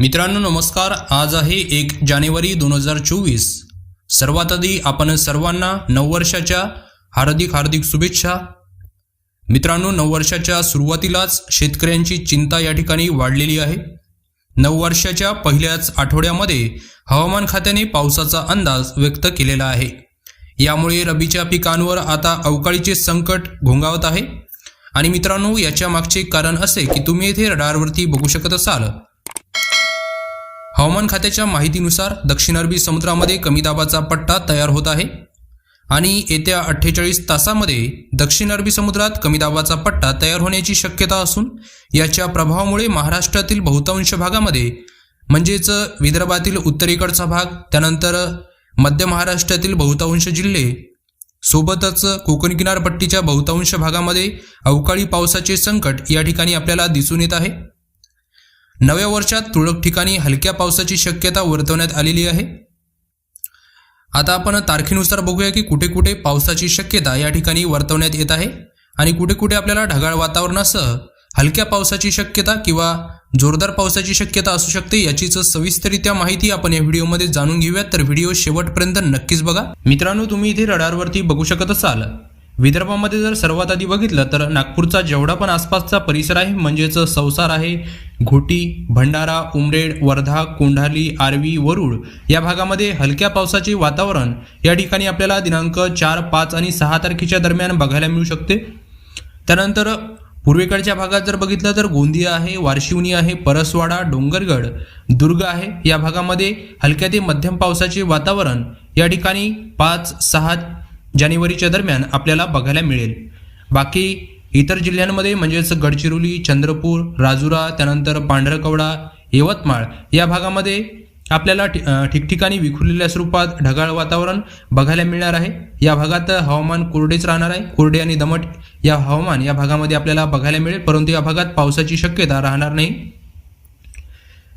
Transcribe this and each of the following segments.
मित्रांनो नमस्कार. आज आहे एक जानेवारी दोन हजार चोवीस. सर्वात आधी आपण सर्वांना नववर्षाच्या हार्दिक हार्दिक शुभेच्छा. मित्रांनो नववर्षाच्या सुरुवातीलाच शेतकऱ्यांची चिंता या ठिकाणी वाढलेली आहे. नववर्षाच्या पहिल्याच आठवड्यामध्ये हवामान खात्याने पावसाचा अंदाज व्यक्त केलेला आहे. यामुळे रबीच्या पिकांवर आता अवकाळीचे संकट घोंगावत आहे. आणि मित्रांनो याच्या मागचे कारण असे की तुम्ही येथे रडारवरती बघू शकत असाल. हवामान खात्याच्या माहितीनुसार दक्षिण अरबी समुद्रामध्ये कमी दाबाचा पट्टा तयार होत आहे आणि येत्या अठ्ठेचाळीस तासामध्ये दक्षिण अरबी समुद्रात कमी दाबाचा पट्टा तयार होण्याची शक्यता असून याच्या प्रभावामुळे महाराष्ट्रातील बहुतांश भागामध्ये म्हणजेच विदर्भातील उत्तरेकडचा भाग त्यानंतर मध्य महाराष्ट्रातील बहुतांश जिल्हे सोबतच कोकण किनारपट्टीच्या बहुतांश भागामध्ये अवकाळी पावसाचे संकट या ठिकाणी आपल्याला दिसून येत आहे. नव्या वर्षात तुरळक ठिकाणी हलक्या पावसाची शक्यता वर्तवण्यात आलेली आहे. आता आपण तारखेनुसार बघूया की कुठे कुठे पावसाची शक्यता या ठिकाणी वर्तवण्यात येत आहे आणि कुठे कुठे आपल्याला ढगाळ वातावरणासह हलक्या पावसाची शक्यता किंवा जोरदार पावसाची शक्यता असू शकते याचीच सविस्तरित्या माहिती आपण या व्हिडिओमध्ये जाणून घेऊयात. तर व्हिडिओ शेवटपर्यंत नक्कीच बघा. मित्रांनो तुम्ही इथे रडारवरती बघू शकत असाल. विदर्भामध्ये जर सर्वात आधी बघितलं तर नागपूरचा जेवढा पण आसपासचा परिसर आहे म्हणजेच संसार आहे घोटी भंडारा उमरेड वर्धा कोंढाली आर्वी वरुड या भागामध्ये हलक्या पावसाचे वातावरण या ठिकाणी आपल्याला दिनांक चार पाच आणि सहा तारखेच्या दरम्यान बघायला मिळू शकते. त्यानंतर पूर्वेकडच्या भागात जर बघितलं तर गोंदिया आहे वारशिवनी आहे परसवाडा डोंगरगड दुर्ग आहे. या भागामध्ये हलक्या ते मध्यम पावसाचे वातावरण या ठिकाणी पाच सहा जानेवारीच्या दरम्यान आपल्याला बघायला मिळेल. बाकी इतर जिल्ह्यांमध्ये म्हणजेच गडचिरोली चंद्रपूर राजुरा त्यानंतर पांढरकवडा यवतमाळ या भागामध्ये आपल्याला ठि- ठिकठिकाणी विखुरलेल्या स्वरूपात ढगाळ वातावरण बघायला मिळणार आहे. या भागात हवामान कोरडेच राहणार आहे. कोरडे आणि दमट या हवामान या भागामध्ये आपल्याला बघायला मिळेल परंतु या भागात पावसाची शक्यता राहणार नाही.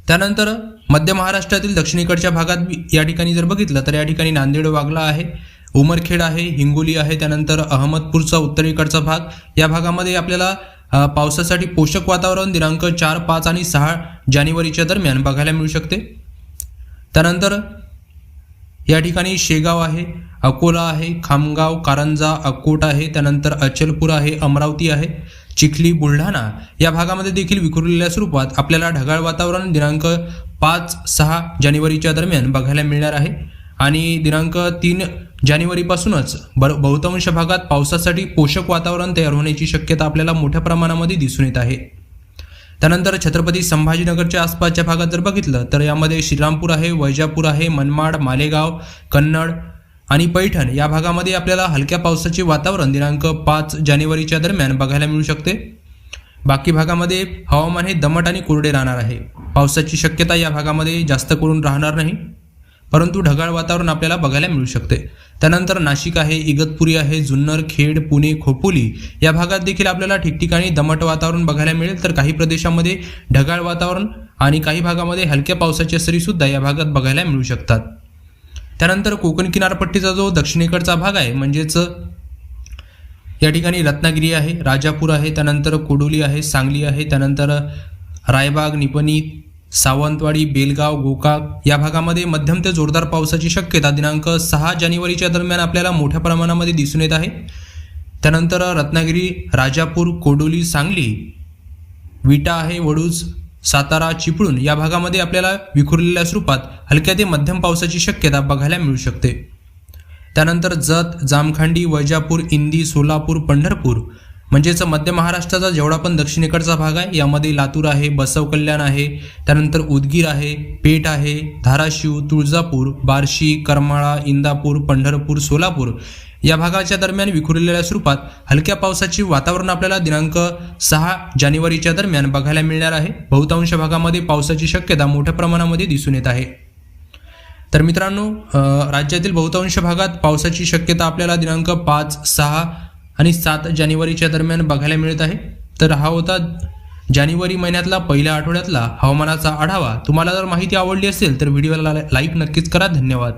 त्यानंतर मध्य महाराष्ट्रातील दक्षिणेकडच्या भागात बी- या ठिकाणी जर बघितलं तर या ठिकाणी नांदेड वागला आहे. उमरखेड आहे हिंगोली आहे त्यानंतर अहमदपूरचा उत्तरेकडचा भाग. या भागामध्ये आपल्याला पावसासाठी पोषक वातावरण दिनांक चार पाच आणि सहा जानेवारीच्या दरम्यान बघायला मिळू शकते. त्यानंतर या ठिकाणी शेगाव आहे अकोला आहे खामगाव कारंजा अकोट आहे त्यानंतर अचलपूर आहे अमरावती आहे चिखली बुलढाणा या भागामध्ये देखील विखुरलेल्या स्वरूपात आपल्याला ढगाळ वातावरण दिनांक पाच सहा जानेवारीच्या दरम्यान बघायला मिळणार आहे. आणि दिनांक तीन जानेवारीपासूनच बर बहुतांश भागात पावसासाठी पोषक वातावरण तयार होण्याची शक्यता आपल्याला मोठ्या प्रमाणामध्ये दिसून येत आहे. त्यानंतर छत्रपती संभाजीनगरच्या आसपासच्या भागात जर बघितलं तर यामध्ये श्रीरामपूर आहे वैजापूर आहे मनमाड मालेगाव कन्नड आणि पैठण या भागामध्ये आपल्याला हलक्या पावसाचे वातावरण दिनांक पाच जानेवारीच्या दरम्यान बघायला मिळू शकते. बाकी भागामध्ये हवामान हे दमट आणि कोरडे राहणार आहे. पावसाची शक्यता या भागामध्ये जास्त करून राहणार नाही. परंतु ढगाळ वातावरण आपल्याला बघायला मिळू शकते. त्यानंतर नाशिक आहे इगतपुरी आहे जुन्नर खेड पुणे खोपोली या भागात देखील आपल्याला ठिकठिकाणी दमट वातावरण बघायला मिळेल. तर काही प्रदेशामध्ये ढगाळ वातावरण आणि काही भागामध्ये हलक्या पावसाच्या सरीसुद्धा या भागात बघायला मिळू शकतात. त्यानंतर कोकण किनारपट्टीचा जो दक्षिणेकडचा भाग आहे म्हणजेच या ठिकाणी रत्नागिरी आहे राजापूर आहे त्यानंतर कोडोली आहे सांगली आहे त्यानंतर रायबाग निपणी सावंतवाडी बेलगाव गोकाक या भागामध्ये मध्यम ते जोरदार पावसाची शक्यता दिनांक सहा जानेवारीच्या दरम्यान आपल्याला मोठ्या प्रमाणामध्ये दिसून येत आहे. त्यानंतर रत्नागिरी राजापूर कोडोली सांगली विटा आहे वडूज सातारा चिपळूण या भागामध्ये आपल्याला विखुरलेल्या स्वरूपात हलक्या ते मध्यम पावसाची शक्यता बघायला मिळू शकते. त्यानंतर जत जामखांडी वैजापूर इंदी सोलापूर पंढरपूर म्हणजेच मध्य महाराष्ट्राचा जेवढा पण दक्षिणेकडचा भाग आहे यामध्ये लातूर आहे बसव कल्याण आहे त्यानंतर उदगीर आहे पेठ आहे धाराशिव तुळजापूर बार्शी करमाळा इंदापूर पंढरपूर सोलापूर. या भागाच्या दरम्यान विखुरलेल्या स्वरूपात हलक्या पावसाची वातावरण आपल्याला दिनांक सहा जानेवारीच्या दरम्यान बघायला मिळणार आहे. बहुतांश भागामध्ये पावसाची शक्यता मोठ्या प्रमाणामध्ये दिसून येत आहे. तर मित्रांनो राज्यातील बहुतांश भागात पावसाची शक्यता आपल्याला दिनांक पाच सहा आणि सात जानेवारीच्या दरम्यान बघायला मिळत आहे. तर हा होता जानेवारी महिन्यातला पहिल्या आठवड्यातला हवामानाचा आढावा. तुम्हाला जर माहिती आवडली असेल तर व्हिडिओला लाईक नक्कीच करा. धन्यवाद.